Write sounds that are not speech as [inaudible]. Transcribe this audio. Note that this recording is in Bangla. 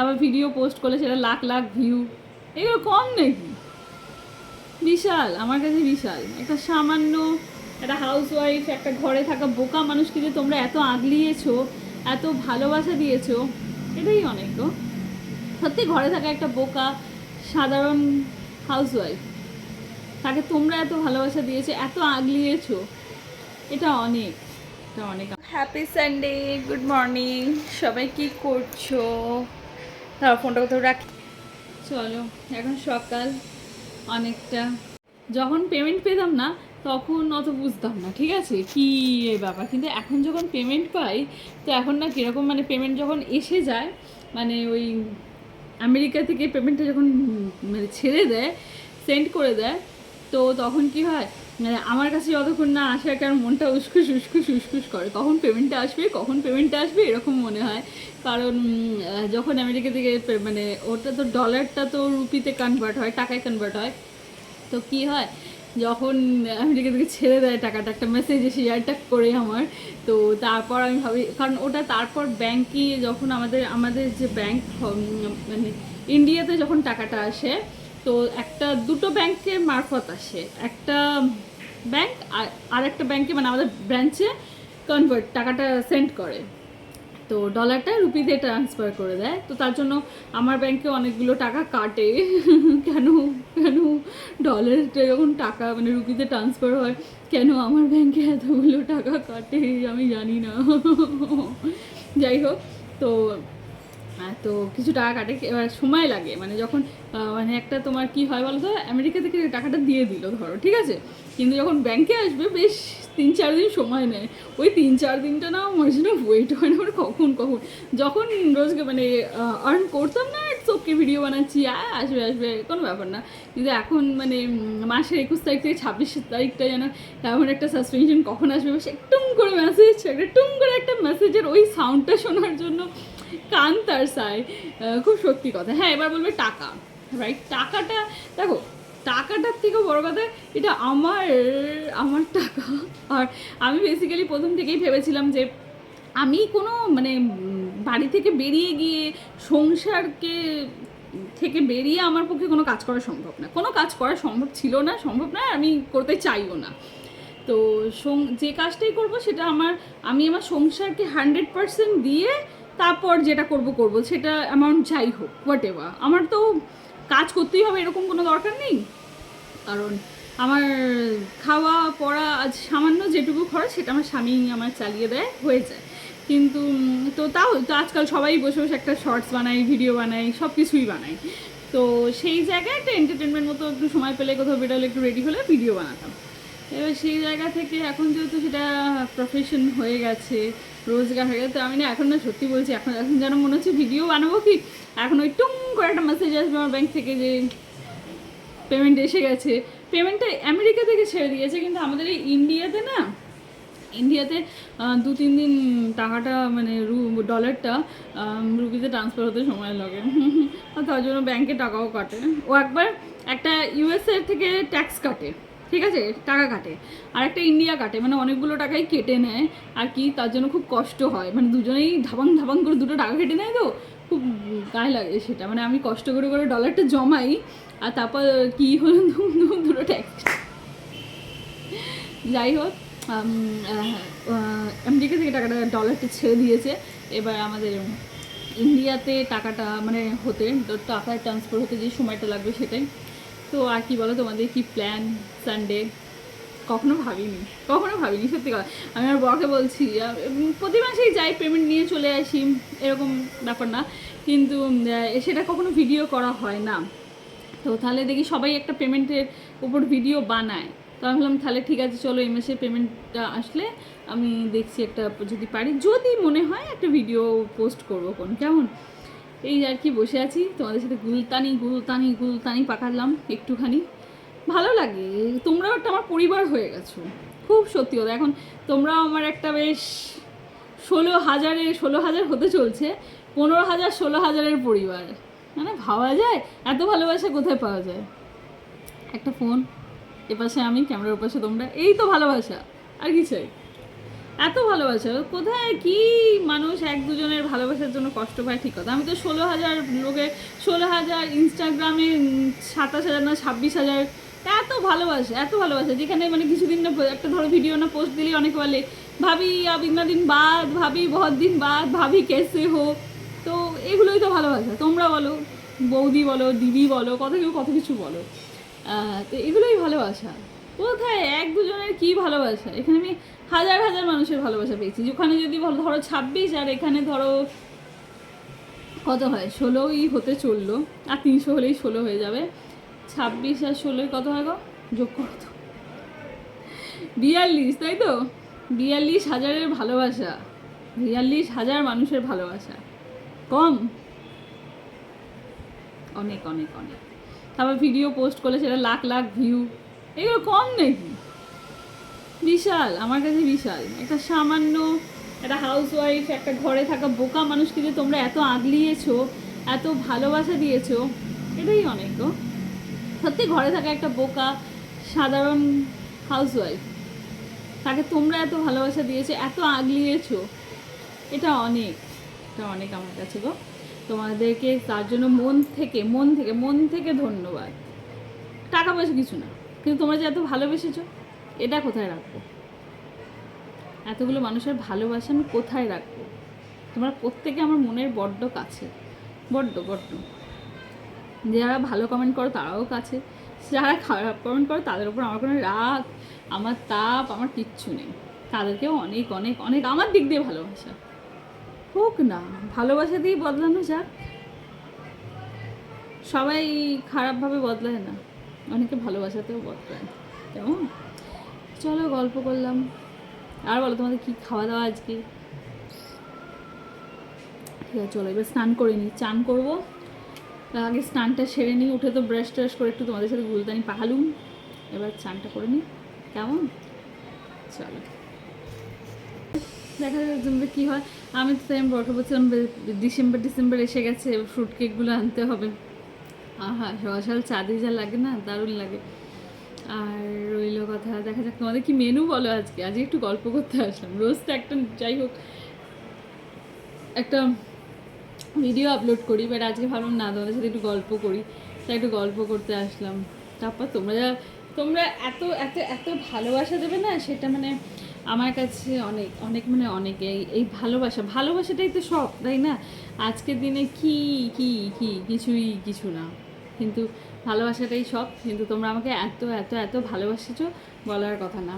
তারপর ভিডিও পোস্ট করলে সেটা লাখ লাখ ভিউ। এগুলো কম নাকি? বিশাল, আমার কাছে বিশাল। একটা সামান্য একটা হাউস ওয়াইফ একটা ঘরে থাকা বোকা মানুষকে যে তোমরা এত আগলিয়েছো, এত ভালোবাসা দিয়েছ, এটাই অনেক তো সত্যি ঘরে থাকা একটা বোকা, সাধারণ হাউস ওয়াইফ তাকে তোমরা এত ভালোবাসা দিয়েছ, এত আগলিয়েছো, এটা অনেক এটা অনেক। হ্যাপি সানডে গুড মর্নিং সবাই কি করছ? তারপর ফোনটা কোথাও রাখি। চলো, এখন সকাল অনেকটা। যখন পেমেন্ট পেতাম না, তখন অত বুঝতাম না, ঠিক আছে? কি ব্যাপার? কিন্তু এখন যখন পেমেন্ট পাই, তো এখন না কীরকম মানে পেমেন্ট যখন এসে যায় মানে ওই আমেরিকা থেকে পেমেন্টটা যখন মানে ছেড়ে দেয় সেন্ড করে দেয়, তো তখন কি হয় আমার কাছে যতক্ষণ না আসে কারণ মনটা উসকুস উসকুস উসকুস করে। কখন পেমেন্টটা আসবে, কখন পেমেন্টটা আসবে, এরকম মনে হয়। কারণ যখন আমেরিকা থেকে মানে ওটা তো ডলারটা তো রুপিতে কনভার্ট হয়, টাকায় কনভার্ট হয়। তো কি হয়, যখন আমেরিকা থেকে ছেড়ে দেয় টাকাটা, একটা মেসেজ এসে এয়ারটাক করে আমার, তো তারপর আমি ভাবি, কারণ ওটা তারপর ব্যাংকে যখন আমাদের আমাদের যে ব্যাংক মানে ইন্ডিয়াতে যখন টাকাটা আসে, তো একটা দুটো ব্যাংকের মারফত আসে। একটা ব্যাংক আর একটা ব্যাংকে মানে আমাদের ব্রাঞ্চে কনভার্ট টাকাটা সেন্ড করে। তো ডলারটা রুপিতে ট্রান্সফার করে দেয়। তো তার জন্য আমার ব্যাংকে অনেকগুলো টাকা কাটে। [laughs] কেন কেন ডলারটা যখন টাকা মানে রুপিতে ট্রান্সফার হয়, কেন আমার ব্যাংকে এতগুলো টাকা কাটে আমি জানি না। [laughs] যাই হোক, তো তো কিছু টাকা কাটে এবার সময় লাগে। মানে যখন মানে একটা তোমার কি হয় বলো আমেরিকা থেকে টাকাটা দিয়ে দিল, ধরো, ঠিক আছে? কিন্তু যখন ব্যাংকে আসবে, বেশ তিন চার দিন সময় নেয়। ওই তিন চার দিনটা না আমার জন্য ওয়েট হয় না। কখন কখন? যখন রোজকে মানে আর্ন করতাম না ওকে ভিডিও বানাচ্ছি, আয়, আসবে আসবে, কোনো ব্যাপার না। কিন্তু এখন মানে মাসের একুশ তারিখ থেকে ছাব্বিশ তারিখটা যেন এমন একটা সাসপেনশন কখন আসবে সে টুম করে মেসেজ একটা টুম করে একটা মেসেজের ওই সাউন্ডটা শোনার জন্য কান তার সায় খুব সত্যি কথা। হ্যাঁ এবার বলবে টাকা রাইট টাকাটা, দেখো টাকাটার থেকেও বড় কথা, এটা আমার আমার টাকা। আর আমি বেসিক্যালি প্রথম থেকেই ভেবেছিলাম যে আমি কোনো মানে বাড়ি থেকে বেরিয়ে গিয়ে সংসারকে থেকে বেরিয়ে আমার পক্ষে কোনো কাজ করা সম্ভব না। কোনো কাজ করা সম্ভব ছিল না, সম্ভব না আমি করতে চাইও না। তো যে কাজটাই করব সেটা আমার, আমি আমার সংসারকে হান্ড্রেড পার্সেন্ট দিয়ে তারপর যেটা করব করব। সেটা অ্যামাউন্ট যাই হোক হোয়াট এভার আমার তো কাজ করতেই হবে, এরকম কোনো দরকার নেই। কারণ আমার খাওয়া, পড়া আজ সামান্য যেটুকু খরচ, সেটা আমার স্বামী আমার চালিয়ে দেয়, হয়ে যায়। কিন্তু, তো তাও, তো আজকাল সবাই বসে বসে একটা শর্টস বানাই, ভিডিও বানাই সব কিছুই বানাই। তো সেই জায়গায় একটা এন্টারটেনমেন্ট মতো একটু সময় পেলে, কোথাও বেরোলে, একটু রেডি হলে ভিডিও বানাতাম। এবার সেই জায়গা থেকে এখন যেহেতু সেটা প্রফেশন হয়ে গেছে রোজগার হয়ে গেছে আমি না এখন না সত্যি বলছি, এখন এখন যেন মনে হচ্ছে ভিডিও বানাবো কি? এখন ওই টুং করে একটা মেসেজ আসবে আমার ব্যাংক থেকে যে পেমেন্ট এসে গেছে। পেমেন্টটা আমেরিকা থেকে ছেড়ে দিয়েছে, কিন্তু আমাদের এই ইন্ডিয়াতে না ইন্ডিয়াতে দু, তিন দিন টাকাটা মানে রু ডলারটা রুপিতে ট্রান্সফার হতে সময় লাগে। তার জন্য ব্যাংকে টাকাও কাটে। ও একবার একটা ইউএসএ থেকে ট্যাক্স কাটে। ঠিক আছে? টাকা কাটে। আর একটা ইন্ডিয়া কাটে মানে অনেকগুলো টাকাই কেটে নেয়, আর কি তার জন্য খুব কষ্ট হয়। মানে দুজনেই ধাবাং ধাবাং করে দুটো টাকা কেটে নেয় তো? খুব গায়ে লাগে সেটা। মানে আমি কষ্ট করে করে ডলারটা জমাই, আর তারপর কি হলো? [laughs] দুটো ট্যাক্স। যাই হোক আমেরিকা থেকে টাকাটা ডলারটা ছেড়ে দিয়েছে। এবার আমাদের ইন্ডিয়াতে টাকাটা মানে হতে টাকা ট্রান্সফার হতে যে সময়টা লাগবে সেটাই। তো আর কি বলো তোমাদের কি প্ল্যান সানডে কখনো ভাবিনি। কখনো ভাবিনি, সত্যি কথা। আমি আমার বরকে বলছি প্রতি মাসেই যাই পেমেন্ট নিয়ে চলে আসি, এরকম ব্যাপার না। কিন্তু সেটা কখনো ভিডিও করা হয় না। তো তাহলে দেখি সবাই একটা পেমেন্টের উপর ভিডিও বানায়। তো আমি ভাবলাম, তাহলে ঠিক আছে, চলো এই মাসে পেমেন্টটা আসলে আমি দেখছি একটা যদি পারি। যদি মনে হয় একটা ভিডিও পোস্ট করব কোন, কেমন? এই আর কি বসে আছি। তোমাদের সাথে গুলতানি গুলতানি গুলতানি পাকালাম একটুখানি। ভালো লাগে। তোমরাও একটা আমার পরিবার হয়ে গেছো। খুব সত্যি কথা। এখন তোমরাও আমার একটা বেশ ষোলো হাজারে, ষোলো হাজার হতে চলছে। পনেরো হাজার, ষোলো হাজারের পরিবার। মানে ভাবা যায়? এত ভালোবাসা কোথায় পাওয়া যায়? একটা ফোন, এপাশে আমি, ক্যামেরার পাশে তোমরা। এই তো ভালোবাসা। আর কি চাই এত ভালোবাসা, কোথায় কি মানুষ এক দুজনের ভালোবাসার জন্য কষ্ট পায়? ঠিক কথা। আমি তো ষোলো হাজার লোকের ষোলো হাজার ইনস্টাগ্রামে সাতাশ হাজার না ছাব্বিশ হাজার এত ভালোবাসা এত ভালোবাসা, যেখানে মানে কিছুদিন না একটা ধরো ভিডিও না পোস্ট দিলেই অনেকে বলে, ভাবি আপ দিন বাদ, ভাবি বহুত দিন বাদ, ভাবি কেসে হো? তো এগুলোই তো ভালোবাসা। তোমরা বলো, বৌদি বলো, দিদি বলো, কত কেউ কত কিছু বলো। তো এগুলোই ভালোবাসা। কোথায়? এক দুজনের কি ভালোবাসা? এখানে আমি হাজার হাজার মানুষের ভালোবাসা পেয়েছি। ওখানে যদি ধরো ছাব্বিশ আর এখানে ধরো কত হয়? ষোলোই হতে চলল। আর তিনশো হলেই ষোলো হয়ে যাবে। ছাব্বিশ আর ষোলোই কত হয় গো? যোগ করো তো। বিয়াল্লিশ, তাই তো? বিয়াল্লিশ হাজারের ভালোবাসা। বিয়াল্লিশ হাজার মানুষের ভালোবাসা। কম? অনেক অনেক অনেক। তারপর ভিডিও পোস্ট করলে সেটা লাখ লাখ ভিউ এগুলো কম নাকি? বিশাল, আমার কাছে বিশাল। একটা সামান্য একটা হাউস ওয়াইফ একটা ঘরে থাকা বোকা মানুষকে যে তোমরা এত আগলিয়েছো, এত ভালোবাসা দিয়েছ, এটাই অনেক গো। সত্যি ঘরে থাকা একটা বোকা, সাধারণ হাউস ওয়াইফ তাকে তোমরা এত ভালোবাসা দিয়েছ, এত আগলিয়েছো, এটা অনেক এটা অনেক আমার কাছে গো। তোমাদেরকে তার জন্য মন থেকে মন থেকে মন থেকে ধন্যবাদ। টাকা পয়সা কিছু না। কিন্তু তোমরা যে এত ভালোবেসেছো, এটা কোথায় রাখব? এতগুলো মানুষের ভালোবাসা আমি কোথায় রাখব? তোমরা প্রত্যেকে আমার মনের বড্ড কাছে, বড্ড বড্ড। যারা ভালো কমেন্ট করো, তারাও কাছে। যারা খারাপ কমেন্ট করো, তাদের উপর আমার কোনো রাগ, আমার তাপ, আমার কিচ্ছু নেই। তাদেরকেও অনেক অনেক অনেক আমার দিক দিয়ে ভালোবাসা। হোক না, ভালোবাসা দিয়েই বদলানো যাক। সবাই খারাপভাবে বদলায় না। অনেকে ভালোবাসাতেও বদলায় কেমন? চলো গল্প করলাম। আর বলো, তোমাদের কি খাওয়া দাওয়া আজকে? ঠিক আছে, চলো এবার স্নান করে নিই, চান করব। আগে স্নানটা সেরে নিই, উঠে তো ব্রাশ ট্রাশ করে একটু তোমাদের সাথে গুলতানি পাহালুম। এবার চানটা করে নিই, কেমন? চলো। দেখা যাক জমবে কী হয়। আমি তো আমি বড় বলছিলাম ডিসেম্বর ডিসেম্বর এসে গেছে ফ্রুট কেকগুলো আনতে হবে। আহা সকাল সকাল চা দিয়ে যা লাগে না, দারুণ লাগে। আর রইল কথা, দেখা যাক তোমাদের কি মেনু বলো আজকে? আজকে একটু গল্প করতে আসলাম। রোজ তো একটা, যাই হোক, একটা ভিডিও আপলোড করি বাট আজকে ভাবলাম না, তোমাদের সাথে একটু গল্প করি। তাই একটু গল্প করতে আসলাম। তারপর তোমরা যা, তোমরা এত এত এত ভালোবাসা দেবে না, সেটা মানে আমার কাছে অনেক অনেক মানে অনেক। এই এই ভালোবাসা, ভালোবাসাটাই তো সব, তাই না? আজকের দিনে কি কি কি, কিছুই কিছু না। কিন্তু ভালোবাসাটাই সব। কিন্তু তোমরা আমাকে এত এত এত ভালোবাসেছ বলার কথা না।